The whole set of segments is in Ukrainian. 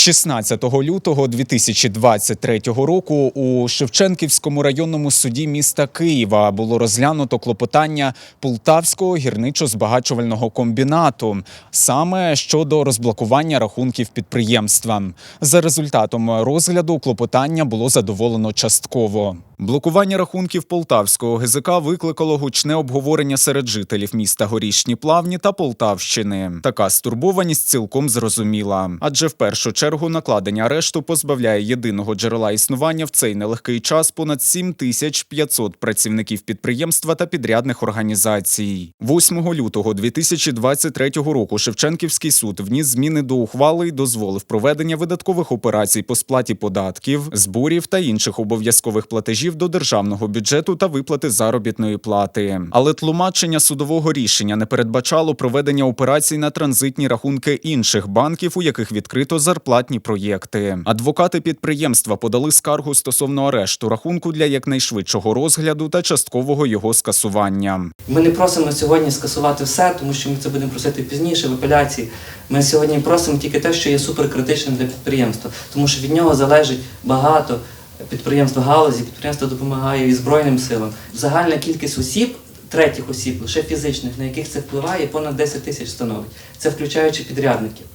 16 лютого 2023 року у Шевченківському районному суді міста Києва було розглянуто клопотання Полтавського гірничо-збагачувального комбінату саме щодо розблокування рахунків підприємства. За результатом розгляду клопотання було задоволено частково. Блокування рахунків Полтавського ГЗК викликало гучне обговорення серед жителів міста Горішні Плавні та Полтавщини. Така стурбованість цілком зрозуміла, адже в першу чергу накладення арешту позбавляє єдиного джерела існування в цей нелегкий час понад 7500 працівників підприємства та підрядних організацій. 8 лютого 2023 року Шевченківський суд вніс зміни до ухвали і дозволив проведення видаткових операцій по сплаті податків, зборів та інших обов'язкових платежів до державного бюджету та виплати заробітної плати. Але тлумачення судового рішення не передбачало проведення операцій на транзитні рахунки інших банків, у яких відкрито зарплатні проєкти. Адвокати підприємства подали скаргу стосовно арешту рахунку для якнайшвидшого розгляду та часткового його скасування. Ми не просимо сьогодні скасувати все, тому що ми це будемо просити пізніше в апеляції. Ми сьогодні просимо тільки те, що є суперкритичним для підприємства, тому що від нього залежить багато підприємств галузі, підприємство допомагає і Збройним силам. Загальна кількість осіб, третіх осіб, лише фізичних, на яких це впливає, понад 10 тисяч становить. Це включаючи підрядників.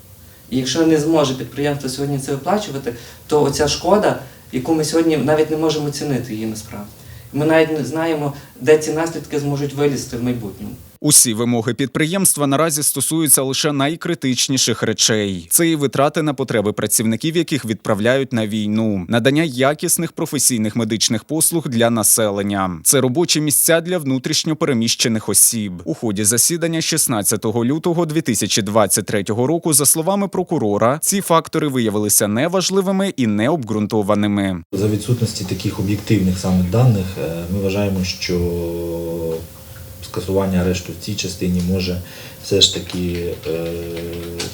І якщо не зможе підприємство сьогодні це виплачувати, то оця шкода, яку ми сьогодні навіть не можемо оцінити її насправді. Ми навіть не знаємо, де ці наслідки зможуть вилізти в майбутньому. Усі вимоги підприємства наразі стосуються лише найкритичніших речей: це і витрати на потреби працівників, яких відправляють на війну, надання якісних професійних медичних послуг для населення. Це робочі місця для внутрішньо переміщених осіб. У ході засідання 16 лютого 2023 року, за словами прокурора, ці фактори виявилися неважливими і необґрунтованими. За відсутності таких об'єктивних саме даних е, ми вважаємо, що скасування арешту в цій частині може все ж таки е,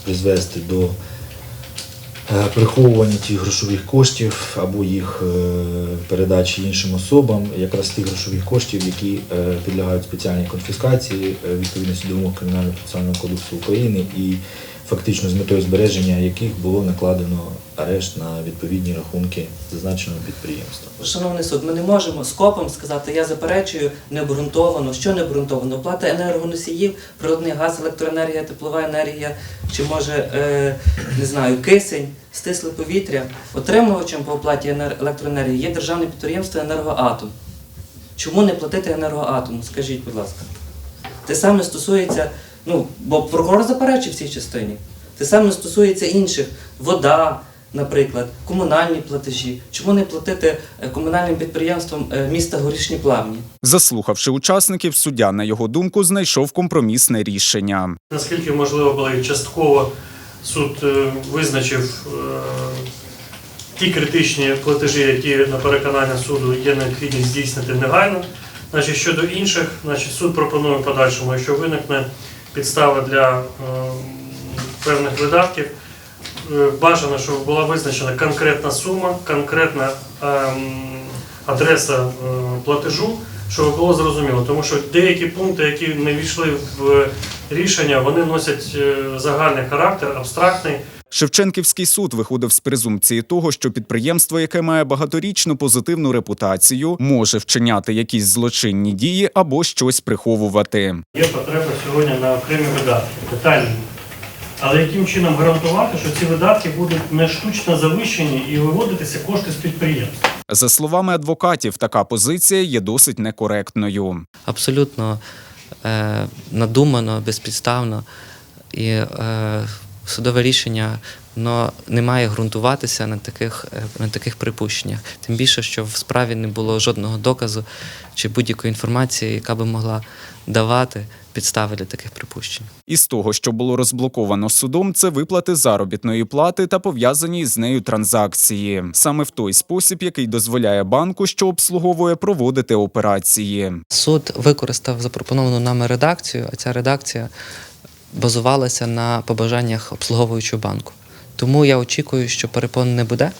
призвести до е, приховування тих грошових коштів або їх е, передачі іншим особам, якраз тих грошових коштів, які підлягають спеціальній конфіскації відповідності до вимог Кримінального процесуального кодексу України і фактично з метою збереження яких було накладено арешт на відповідні рахунки зазначеного підприємства. Шановний суд, ми не можемо скопом сказати, я заперечую необґрунтовано, що необґрунтовано. Оплата енергоносіїв, природний газ, електроенергія, теплова енергія, чи може, е, не знаю, кисень, стисле повітря. Отримувачем по оплаті електроенергії є державне підприємство Енергоатом. Чому не платити енергоатому? Скажіть, будь ласка. Те саме стосується, ну, бо прокурор заперечив в цій частині. Те саме стосується інших. Вода, наприклад, комунальні платежі. Чому не платити е, комунальним підприємствам е, міста Горішні Плавні? Заслухавши учасників, суддя, на його думку, знайшов компромісне рішення. Наскільки можливо було і частково суд е, визначив ті критичні платежі, які на переконання суду є необхідність здійснити негайно. Значить, щодо інших, значить, суд пропонує в подальшому, якщо виникне підстава для е, певних видатків, е, бажано, щоб була визначена конкретна сума, конкретна ем, адреса е, платежу, щоб було зрозуміло. Тому що деякі пункти, які не війшли в рішення, вони носять загальний характер, абстрактний. Шевченківський суд виходив з презумпції того, що підприємство, яке має багаторічну позитивну репутацію, може вчиняти якісь злочинні дії або щось приховувати. Є потреба сьогодні на окремі видатки, детальні. Але яким чином гарантувати, що ці видатки будуть не штучно завищені і виводитися кошти з підприємства? За словами адвокатів, така позиція є досить некоректною. Абсолютно е, надумано, безпідставно. І е, судове рішення воно не має ґрунтуватися на таких, е, на таких припущеннях. Тим більше, що в справі не було жодного доказу чи будь-якої інформації, яка би могла давати підстави для таких припущень. Із того, що було розблоковано судом, це виплати заробітної плати та пов'язані з нею транзакції, саме в той спосіб, який дозволяє банку, що обслуговує, проводити операції. Суд використав запропоновану нами редакцію, а ця редакція базувалася на побажаннях обслуговуючого банку. Тому я очікую, що перепон не буде.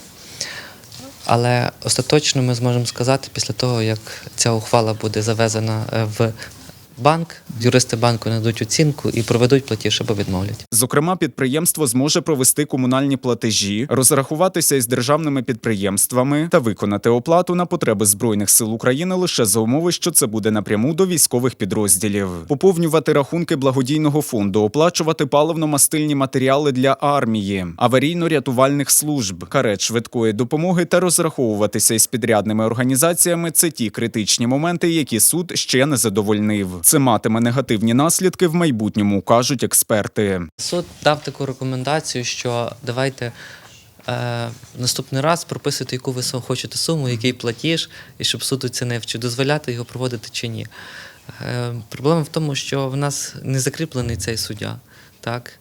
Але остаточно ми зможемо сказати після того, як ця ухвала буде завезена е, в банк, юристи банку нададуть оцінку і проведуть платіж або відмовлять. Зокрема, підприємство зможе провести комунальні платежі, розрахуватися із державними підприємствами та виконати оплату на потреби збройних сил України лише за умови, що це буде напряму до військових підрозділів, поповнювати рахунки благодійного фонду, оплачувати паливно-мастильні матеріали для армії, аварійно-рятувальних служб, карет швидкої допомоги та розраховуватися із підрядними організаціями. Це ті критичні моменти, які суд ще не задовольнив. Це матиме негативні наслідки в майбутньому, кажуть експерти. Суд дав таку рекомендацію, що давайте е, наступний раз прописуйте, яку ви хочете суму, який платіж, і щоб суд оцінив, чи дозволяти його проводити чи ні. Е, проблема в тому, що в нас не закріплений цей суддя. Так?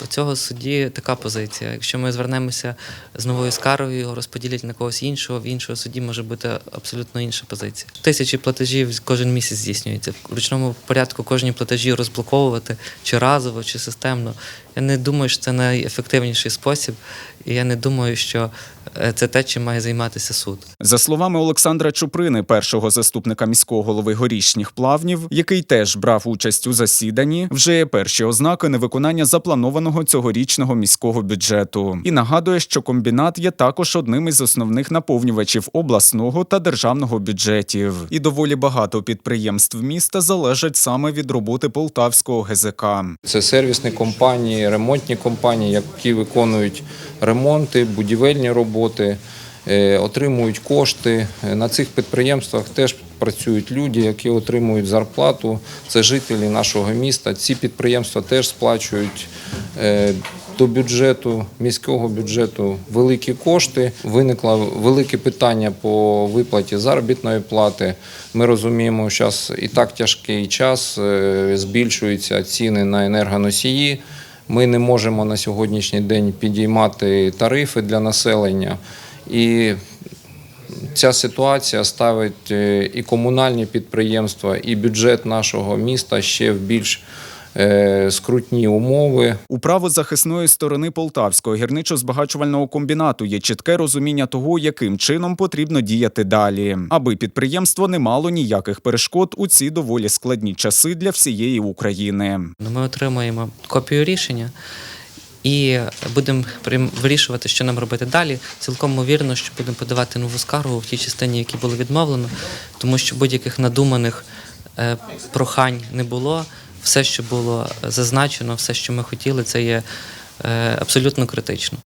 В- цього судді така позиція. Якщо ми звернемося з новою скаргою, його розподілять на когось іншого, в іншого судді може бути абсолютно інша позиція. Тисячі платежів кожен місяць здійснюється. В ручному порядку кожні платежі розблоковувати чи разово, чи системно. Я не думаю, що це найефективніший спосіб, і я не думаю, що е, це те, чим має займатися суд. За словами Олександра Чуприни, першого заступника міського голови горішніх плавнів, який теж брав участь у засіданні, вже є перші ознаки невиконання запланованого цьогорічного міського бюджету. І нагадує, що комбінат є також одним із основних наповнювачів обласного та державного бюджетів. І доволі багато підприємств міста залежать саме від роботи полтавського ГЗК. Це сервісні компанії, ремонтні компанії, які виконують ремонти, будівельні роботи, е, отримують кошти. Е, На цих підприємствах теж працюють люди, які отримують зарплату. Це жителі нашого міста. Ці підприємства теж сплачують е, до бюджету, міського бюджету великі кошти. Виникло велике питання по виплаті заробітної плати. Ми розуміємо, що зараз і так тяжкий час, збільшуються ціни на енергоносії. Ми не можемо на сьогоднішній день підіймати тарифи для населення. І ця ситуація ставить е, і комунальні підприємства, і бюджет нашого міста ще в більш е, скрутні умови. У правозахисної сторони Полтавського гірничо-збагачувального комбінату є чітке розуміння того, яким чином потрібно діяти далі, аби підприємство не мало ніяких перешкод у ці доволі складні часи для всієї України. Ну, Ми отримаємо копію рішення і будемо вирішувати, що нам робити далі. Цілком ймовірно, що будемо подавати нову скаргу в тій частині, які було відмовлено, тому що будь-яких надуманих е, прохань не було. Все, що було зазначено, все, що ми хотіли, це є е, абсолютно критично.